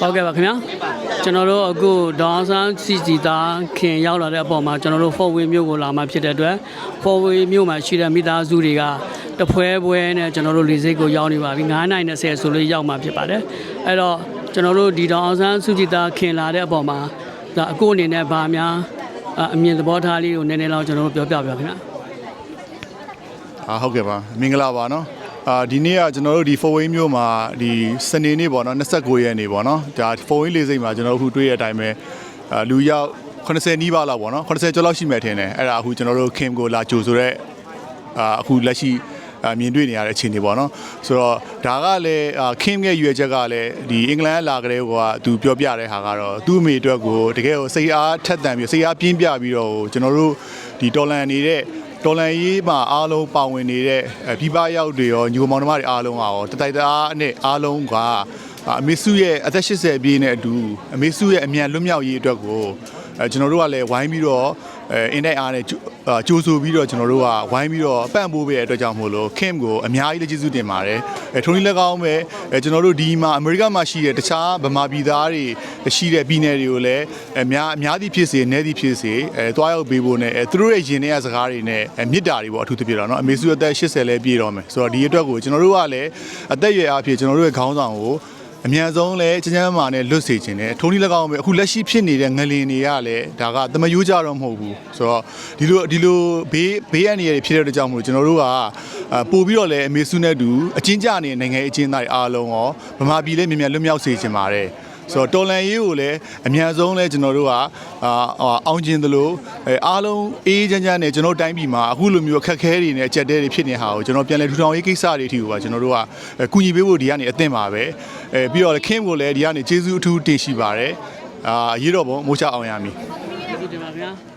ဟုတ်ကဲ့ပါခင်ဗျာကျွန်တော်တို့အခုဒေါအောင်ဆန်းစီစီသားခင်ရောက်လာတဲ့အပေါ်မှာကျွန်တော်တို့ဖော်ဝေမြို့ကိုလာမှဖြစ်တဲ့အတွက်ဖော်ဝေမြို့မှာရှိတဲ့မိသားစုတွေကတပွဲပွဲနဲ့ကျွန်တော်တို့လေစိတ်ကိုရောက်နေပါပြီ9နိုင်20ဆိုလို့ရောက်မှဖြစ်ပါတယ်အဲ့တော့ကျွန်တော်တို့ဒီဒေါအောင်ဆန်းစုကြည်သားခင်လာတဲ့အပေါ်မှာဒါအခုအနေနဲ့ဗာများအအမြင်သဘောထားလေးကိုနည်းနည်းလောက်ကျွန်တော်တို့ပြောပြပါခင်ဗျာအာဟုတ်ကဲ့ပါမင်္ဂလာပါနော် အာဒီနေ့ကကျွန်တော်တို့ဒီ4ဝင်းမြို့မှာဒီစနေနေ့ပေါ့နော်29ရက်နေ့ပေါ့နော်ဒါ4ဝင်းလေးစိတ်မှာကျွန်တော်တို့အခုတွေ့ရတဲ့အတိုင်းပဲအာလူရောက်80နီးပါးလောက်ပေါ့နော်80ကျော်လောက်ရှိမှထင်တယ်အဲ့ဒါအခုကျွန်တော်တို့ Kim ကိုလာကြိုဆိုတဲ့အာအခုလက်ရှိအာမြင်တွေ့နေရတဲ့အခြေအနေပေါ့နော်ဆိုတော့ဒါကလည်းအာ Kim ရဲ့ရွေချက်ကလည်းဒီအင်္ဂလန်ကလာကြတဲ့ဟိုကသူပြောပြတဲ့ဟာကတော့သူ့အမေအတွက်ကိုတကယ်ကိုစိတ်အားထက်သန်ပြီးစိတ်အားပြင်းပြပြီးတော့ကျွန်တော်တို့ဒီတော်လန်နေတဲ့ တော်လန်ရေးမှာအားလုံးပါဝင်နေတဲ့အဲပြပရောက်တွေရောညီကောင်မောင်နှမတွေအားလုံးကရောတတိုက်သားနဲ့အားလုံးကအမေစုရဲ့အသက်80ပြည့်နဲ့အတူအမေစုရဲ့အမြန်လွတ်မြောက်ရေးအတွက်ကိုအဲကျွန်တော်တို့ကလည်းဝိုင်းပြီးတော့ အဲအင်တိုက်အားနဲ့ကြိုးဆိုပြီးတော့ကျွန်တော်တို့ကဝိုင်းပြီးတော့ပံ့ပိုးပေးတဲ့အတွက်ကြောင့်မို့လို့ Kim ကိုအများကြီးလက်ကျေးဇူးတင်ပါတယ်အဲထုံးကြီးလက်ကောင်းပဲအဲကျွန်တော်တို့ဒီမှာအမေရိကမှာရှိတဲ့တခြားဗမာပြည်သားတွေရှိတဲ့ပြည်နယ်တွေကိုလည်းအများအများကြီးဖြစ်စေနေသည်ဖြစ်စေအဲတွားရောက်ပေးဖို့နဲ့အဲသူတို့ရဲ့ရင်ထဲကစကားတွေနဲ့အဲမြစ်တာတွေပေါ့အထူးသဖြင့်တော့နော်အမေစုအသက်80လဲပြည့်တော့မယ်ဆိုတော့ဒီအတွက်ကိုကျွန်တော်တို့ကလည်းအသက်အရွယ်အဖြစ်ကျွန်တော်တို့ရဲ့ခေါင်းဆောင်ကို အမြန်ဆုံးလဲချမ်းချမ်းမာနဲ့လွတ်စေခြင်းနဲ့ထုံးကြီး၎င်းပဲအခုလက်ရှိဖြစ်နေတဲ့ငလင်တွေကလည်းဒါကတမယိုးကြတော့မဟုတ်ဘူးဆိုတော့ဒီလိုဒီလိုဘေးဘေးအန္တရာယ်တွေဖြစ်တဲ့အတွက်ကြောင့်မို့လို့ကျွန်တော်တို့ကအာပို့ပြီးတော့လည်းအမေစုနဲ့တူအချင်းကြနေတဲ့နိုင်ငံရေးအချင်းသားတွေအားလုံးရောဗမာပြည်လည်းမြန်မြန်လွတ်မြောက်စေချင်ပါတယ် ဆိုတော့တော်လန်ရေးကိုလည်းအများဆုံးလဲကျွန်တော်တို့ကအာအောင်ကျင်သလိုအဲအားလုံးအေးအေးချမ်းချမ်းနဲ့ကျွန်တော်တို့တိုင်းပြည်မှာအခုလိုမျိုးအခက်အခဲတွေနဲ့အကြက်တဲတွေဖြစ်နေတာကိုကျွန်တော်ပြန်လဲထူထောင်ရေးကိစ္စတွေအထိကိုပါကျွန်တော်တို့ကအဲကူညီပေးဖို့ဒီကနေအသင့်ပါပဲအဲပြီးတော့လည်းခင်းကိုလည်းဒီကနေကျေးဇူးအထူးတင်ရှိပါတယ်အာရေးတော့ဘုံမိုးချအောင်ရမည်ကျေးဇူးတင်ပါခင်ဗျာ